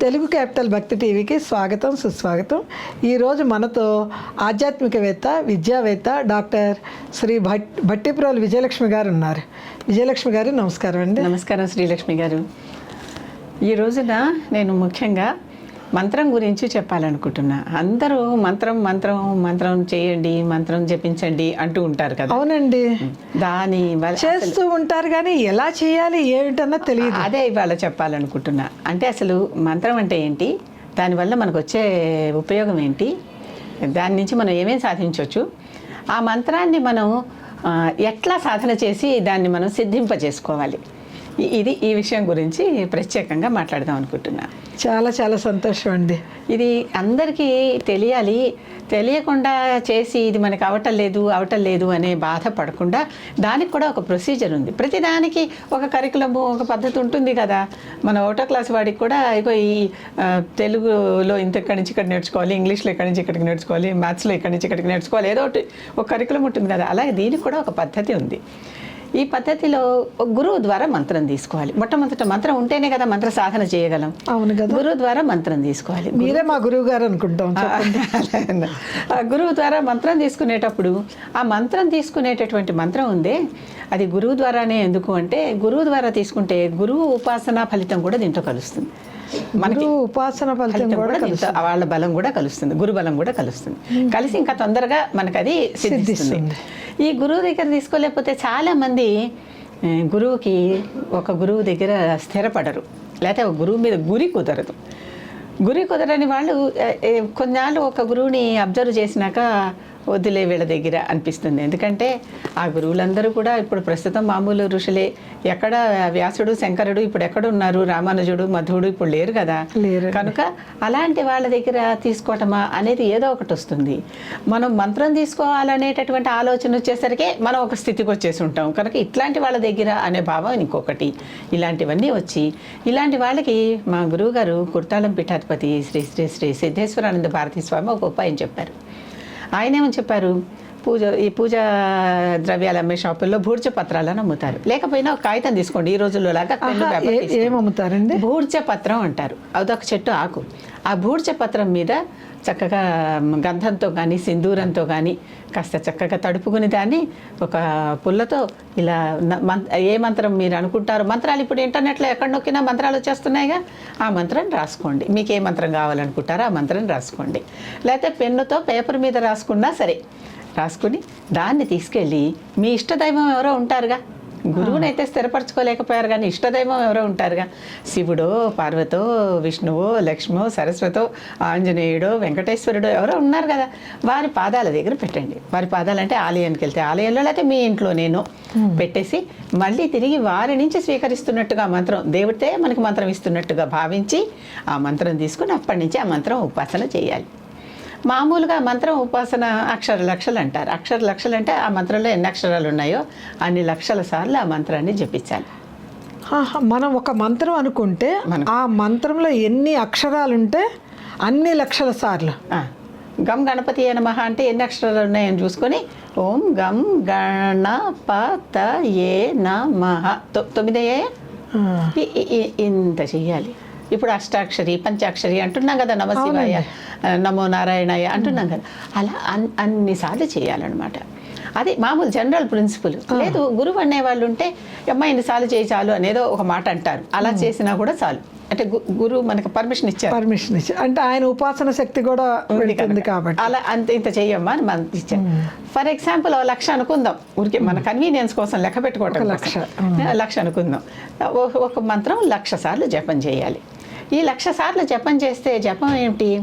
Telugu capital భక్తి టీవీకి స్వాగతం సుస్వాగతం. ఈరోజు మనతో ఆధ్యాత్మికవేత్త విద్యావేత్త డాక్టర్ శ్రీ భట్ భట్టిప్రోలు విజయలక్ష్మి గారు ఉన్నారు. విజయలక్ష్మి గారు నమస్కారం అండి. నమస్కారం శ్రీలక్ష్మి గారు. ఈ రోజున నేను ముఖ్యంగా మంత్రం గురించి చెప్పాలనుకుంటున్నా. అందరూ మంత్రం మంత్రం మంత్రం చేయండి మంత్రం జపించండి అంటూ ఉంటారు కదా. అవునండి. దాని చేస్తూ ఉంటారు కానీ ఎలా చేయాలి ఏమిటన్నా తెలియదు. అదే ఇవాళ చెప్పాలనుకుంటున్నా. అంటే అసలు మంత్రం అంటే ఏంటి? దానివల్ల మనకు వచ్చే ఉపయోగం ఏంటి? దాని నుంచి మనం ఏమేమి సాధించవచ్చు ఆ మంత్రాన్ని మనం ఎట్లా సాధన చేసి దాన్ని మనం సిద్ధింపజేసుకోవాలి? ఇది ఈ విషయం గురించి ప్రత్యేకంగా మాట్లాడదాం అనుకుంటున్నా. చాలా చాలా సంతోషం అండి. ఇది అందరికీ తెలియాలి. తెలియకుండా చేసి ఇది మనకి అవటం లేదు అవటం లేదు అనే బాధపడకుండా దానికి కూడా ఒక ప్రొసీజర్ ఉంది. ప్రతి దానికి ఒక కరికులము ఒక పద్ధతి ఉంటుంది కదా. మన ఒకటో క్లాస్ వాడికి కూడా ఇగో ఈ తెలుగులో ఇంత ఇక్కడి నుంచి ఇక్కడ నేర్చుకోవాలి ఇంగ్లీష్లో ఇక్కడి నుంచి ఇక్కడికి నేర్చుకోవాలి మ్యాథ్స్లో ఇక్కడి నుంచి ఇక్కడికి నేర్చుకోవాలి ఏదో ఒకటి ఒక కరికులం ఉంటుంది కదా. అలాగే దీనికి కూడా ఒక పద్ధతి ఉంది. ఈ పద్ధతిలో ఒక గురువు ద్వారా మంత్రం తీసుకోవాలి. మొట్టమొదట మంత్రం ఉంటేనే కదా మంత్ర సాధన చేయగలం. అవును కదా. గురువు ద్వారా మంత్రం తీసుకోవాలి. మీరే మా గురువు గారు అనుకుంటాం ఆ గురువు ద్వారా మంత్రం తీసుకునేటప్పుడు ఆ మంత్రం తీసుకునేటటువంటి మంత్రం ఉందే అది గురువు ద్వారానే ఎందుకు అంటే గురువు ద్వారా తీసుకుంటే గురువు ఉపాసన ఫలితం కూడా దీంట్లో కలుస్తుంది. మనకి ఉపాసన ఫలితం కూడా దీంట్లో వాళ్ళ బలం కూడా కలుస్తుంది గురు బలం కూడా కలుస్తుంది. కలిసి ఇంకా తొందరగా మనకు అది సిద్ధిస్తుంది. ఈ గురువు దగ్గర తీసుకోలేకపోతే చాలా మంది ఆ, గురువుకి ఒక గురువు దగ్గర స్థిరపడరు. లేకపోతే ఒక గురువు మీద గురి కుదరదు. గురి కుదరని వాళ్ళు కొన్నాళ్ళు ఒక గురువుని అబ్జర్వ్ చేసినాక వదిలే వీళ్ళ దగ్గర అనిపిస్తుంది. ఎందుకంటే ఆ గురువులందరూ కూడా ఇప్పుడు ప్రస్తుతం మామూలు ఋషులే. ఎక్కడ వ్యాసుడు శంకరుడు ఇప్పుడు ఎక్కడ ఉన్నారు రామానుజుడు మధువుడు ఇప్పుడు లేరు కదా? లేరు. కనుక అలాంటి వాళ్ళ దగ్గర తీసుకోవటమా అనేది ఏదో ఒకటి వస్తుంది. మనం మంత్రం తీసుకోవాలనేటటువంటి ఆలోచన వచ్చేసరికి మనం ఒక స్థితికి వచ్చేసి ఉంటాం. కనుక ఇట్లాంటి వాళ్ళ దగ్గర అనే భావం ఇంకొకటి. ఇలాంటివన్నీ వచ్చి ఇలాంటి వాళ్ళకి మా గురువు గారు కుర్తాళం పీఠాధిపతి శ్రీ శ్రీ శ్రీ సిద్ధేశ్వరానంద భారతీ స్వామి ఒక ఉపాయం చెప్పారు. ఆయన ఏమని చెప్పారు? పూజ ఈ పూజ ద్రవ్యాలు అమ్మే షాపుల్లో భూర్జ పత్రాలను అమ్ముతారు. లేకపోయినా ఒక కాగితం తీసుకోండి ఈ రోజుల్లో లాగా ఏ- అమ్ముతారండి బూర్జ పత్రం అంటారు. అదొక చెట్టు ఆకు. ఆ బూర్జ పత్రం మీద చక్కగా గంధంతో కానీ సింధూరంతో కానీ కాస్త చక్కగా తడుపుకుని దాన్ని ఒక పుల్లతో ఇలా న- ఏ మంత్రం మీరు అనుకుంటారు మంత్రాలు ఇప్పుడు ఇంటర్నెట్లో ఎక్కడ నొక్కినా మంత్రాలు వచ్చేస్తున్నాయిగా ఆ మంత్రం రాసుకోండి. మీకు ఏ మంత్రం కావాలనుకుంటారో ఆ మంత్రం రాసుకోండి. లేకపోతే పెన్నుతో పేపర్ మీద రాసుకున్నా సరే రాసుకుని దాన్ని తీసుకెళ్ళి మీ ఇష్టదైవం ఎవరో ఉంటారుగా గురువునైతే స్థిరపరచుకోలేకపోయారు కానీ ఇష్టదైవం ఎవరో ఉంటారుగా. శివుడో పార్వతో విష్ణువో లక్ష్మో సరస్వతో ఆంజనేయుడో వెంకటేశ్వరుడో ఎవరో ఉన్నారు కదా. వారి పాదాల దగ్గర పెట్టండి. వారి పాదాలు అంటే ఆలయానికి వెళ్తే ఆలయంలో లేకపోతే మీ ఇంట్లో నేను పెట్టేసి మళ్ళీ తిరిగి వారి నుంచి స్వీకరిస్తున్నట్టుగా మంత్రం దేవుడితే మనకి మంత్రం ఇస్తున్నట్టుగా భావించి ఆ మంత్రం తీసుకుని అప్పటి నుంచి ఆ మంత్రం ఉపాసన చేయాలి. మామూలుగా మంత్రం ఉపాసన అక్షర లక్షలు అంటారు. అక్షర లక్షలు అంటే ఆ మంత్రంలో ఎన్ని అక్షరాలు ఉన్నాయో అన్ని లక్షల సార్లు ఆ మంత్రాన్ని జపించాలి. మనం ఒక మంత్రం అనుకుంటే ఆ మంత్రంలో ఎన్ని అక్షరాలు ఉంటే అన్ని లక్షల సార్లు. ఆ, గం గణపతి నమః అంటే ఎన్ని అక్షరాలు ఉన్నాయని చూసుకొని ఓం గం గణపత ఏ నమః. తొ- తొమ్మిది? అయ్యాయా? ఆ, ఇ- ఇ- ఇ- ఇంత చెయ్యాలి. ఇప్పుడు అష్టాక్షరి పంచాక్షరి అంటున్నాం కదా నమ శివాయ ఆ, నమో నారాయణాయ అంటున్నాం కదా. అలా అన్- అన్నిసార్లు చేయాలన్నమాట. అది మామూలు జనరల్ ప్రిన్సిపల్. లేదు గురువు అనే వాళ్ళు ఉంటే అమ్మ ఇన్నిసార్లు చేయి చాలు అనేదో ఒక మాట అంటారు. అలా చేసినా కూడా చాలు. అంటే గురువు మనకు పర్మిషన్ ఇచ్చారు. పర్మిషన్ ఇచ్చి అంటే ఆయన ఉపాసన శక్తి కూడా వెళ్తుంది కాబట్టి. అలా అంత ఇంత చెయ్యమ్మా అని మనకి ఇచ్చారు. ఫర్ ఎగ్జాంపుల్ లక్ష అనుకుందాం. ఊరికే మన కన్వీనియన్స్ కోసం లెక్క పెట్టుకోవటం. లక్ష, లక్ష అనుకుందాం. ఒక మంత్రం లక్ష సార్లు జపం చేయాలి. ఈ లక్ష సార్లు జపం చేస్తే జపం ఏమిటి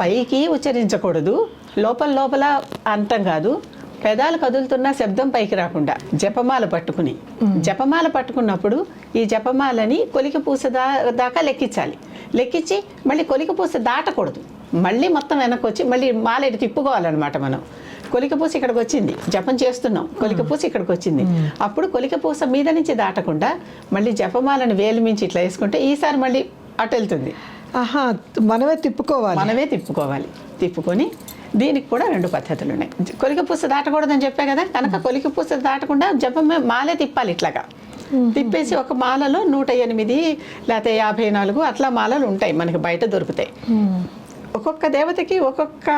పైకి ఉచ్చరించకూడదు లోపల లోపల అంతం కాదు. పెదాలు కదులుతున్న శబ్దం పైకి రాకుండా జపమాల పట్టుకుని. జపమాల పట్టుకున్నప్పుడు ఈ జపమాలని కొలికి పూస దా దాకా లెక్కించాలి. లెక్కించి మళ్ళీ కొలికి పూస దాటకూడదు. మళ్ళీ మొత్తం వెనక్కి వచ్చి మళ్ళీ మాల ఇటు తిప్పుకోవాలన్నమాట మనం. కొలికపూస ఇక్కడికి వచ్చింది. జపం చేస్తున్నాం. కొలికపూస ఇక్కడికి వచ్చింది. అప్పుడు కొలికపూస మీద నుంచి దాటకుండా మళ్ళీ జపమాలను వేలు మించి ఇట్లా వేసుకుంటే ఈసారి మళ్ళీ అటు వెళ్తుంది. ఆహా మనమే తిప్పుకోవాలి. మనమే తిప్పుకోవాలి. తిప్పుకొని దీనికి కూడా రెండు పద్ధతులు ఉన్నాయి కొలిక పూస దాటకూడదని చెప్పా కదా? కనుక కొలిక పూస దాటకుండా జపం మాలే తిప్పాలి ఇట్లాగా. తిప్పేసి ఒక మాలలో నూట ఎనిమిది లేకపోతే యాభై నాలుగు అట్లా మాలలు ఉంటాయి మనకి బయట దొరుకుతాయి. ఒక్కొక్క దేవతకి ఒక్కొక్క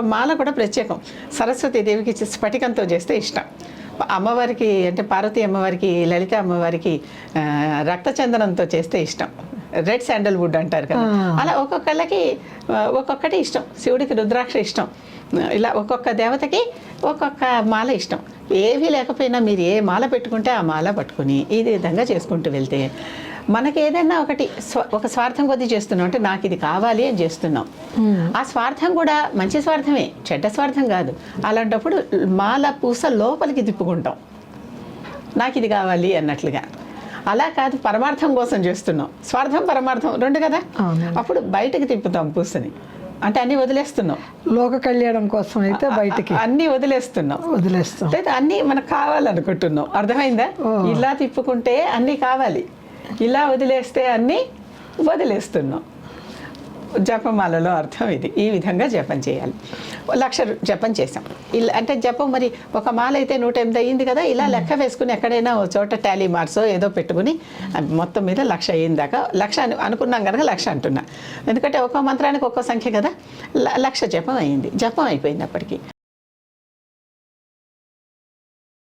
మాల కూడా ప్రత్యేకం. సరస్వతి దేవికి స్ఫటికంతో చేస్తే ఇష్టం. అమ్మవారికి అంటే పార్వతీ అమ్మవారికి లలిత అమ్మవారికి రక్తచందనంతో చేస్తే ఇష్టం. రెడ్ శాండల్వుడ్ అంటారు కదా. అలా ఒక్కొక్కళ్ళకి ఒక్కొక్కటి ఇష్టం. శివుడికి రుద్రాక్ష ఇష్టం. ఇలా ఒక్కొక్క దేవతకి ఒక్కొక్క మాల ఇష్టం. ఏవీ లేకపోయినా మీరు ఏ మాల పెట్టుకుంటే ఆ మాల పట్టుకుని ఈ విధంగా చేసుకుంటూ వెళ్తే మనకి ఏదైనా ఒకటి ఒక స్వార్థం కొద్దీ చేస్తున్నాం. అంటే నాకు ఇది కావాలి అని చేస్తున్నాం. ఆ స్వార్థం కూడా మంచి స్వార్థమే చెడ్డ స్వార్థం కాదు. అలాంటప్పుడు మాల పూస లోపలికి తిప్పుకుంటాం. నాకు ఇది కావాలి అన్నట్లుగా. అలా కాదు పరమార్థం కోసం చేస్తున్నాం. స్వార్థం పరమార్థం రెండు కదా. అప్పుడు బయటకు తిప్పుతాం పూసని. అంటే అన్నీ వదిలేస్తున్నాం. లోక కళ్యాణం కోసం అయితే బయటికి. అన్నీ వదిలేస్తున్నాం. వదిలేస్తాం లేదా అన్నీ మనకు కావాలనుకుంటున్నాం. అర్థమైందా. ఇలా తిప్పుకుంటే అన్నీ కావాలి. ఇలా వదిలేస్తే అన్నీ వదిలేస్తున్నాం. జపమాలలో అర్థం ఇది. ఈ విధంగా జపం చేయాలి. లక్ష జపం చేసాం ఇలా అంటే జపం మరి ఒక మాల అయితే నూట ఎనిమిది అయ్యింది కదా ఇలా లెక్క వేసుకుని ఎక్కడైనా ఓ చోట టాలీ మార్క్సో ఏదో పెట్టుకుని మొత్తం మీద లక్ష అయ్యింది దాకా లక్ష అని అనుకున్నాం కనుక లక్ష అంటున్నా. ఎందుకంటే ఒక్కో మంత్రానికి ఒక్కో సంఖ్య కదా లక్ష జపం అయింది జపం అయిపోయింది అప్పటికి.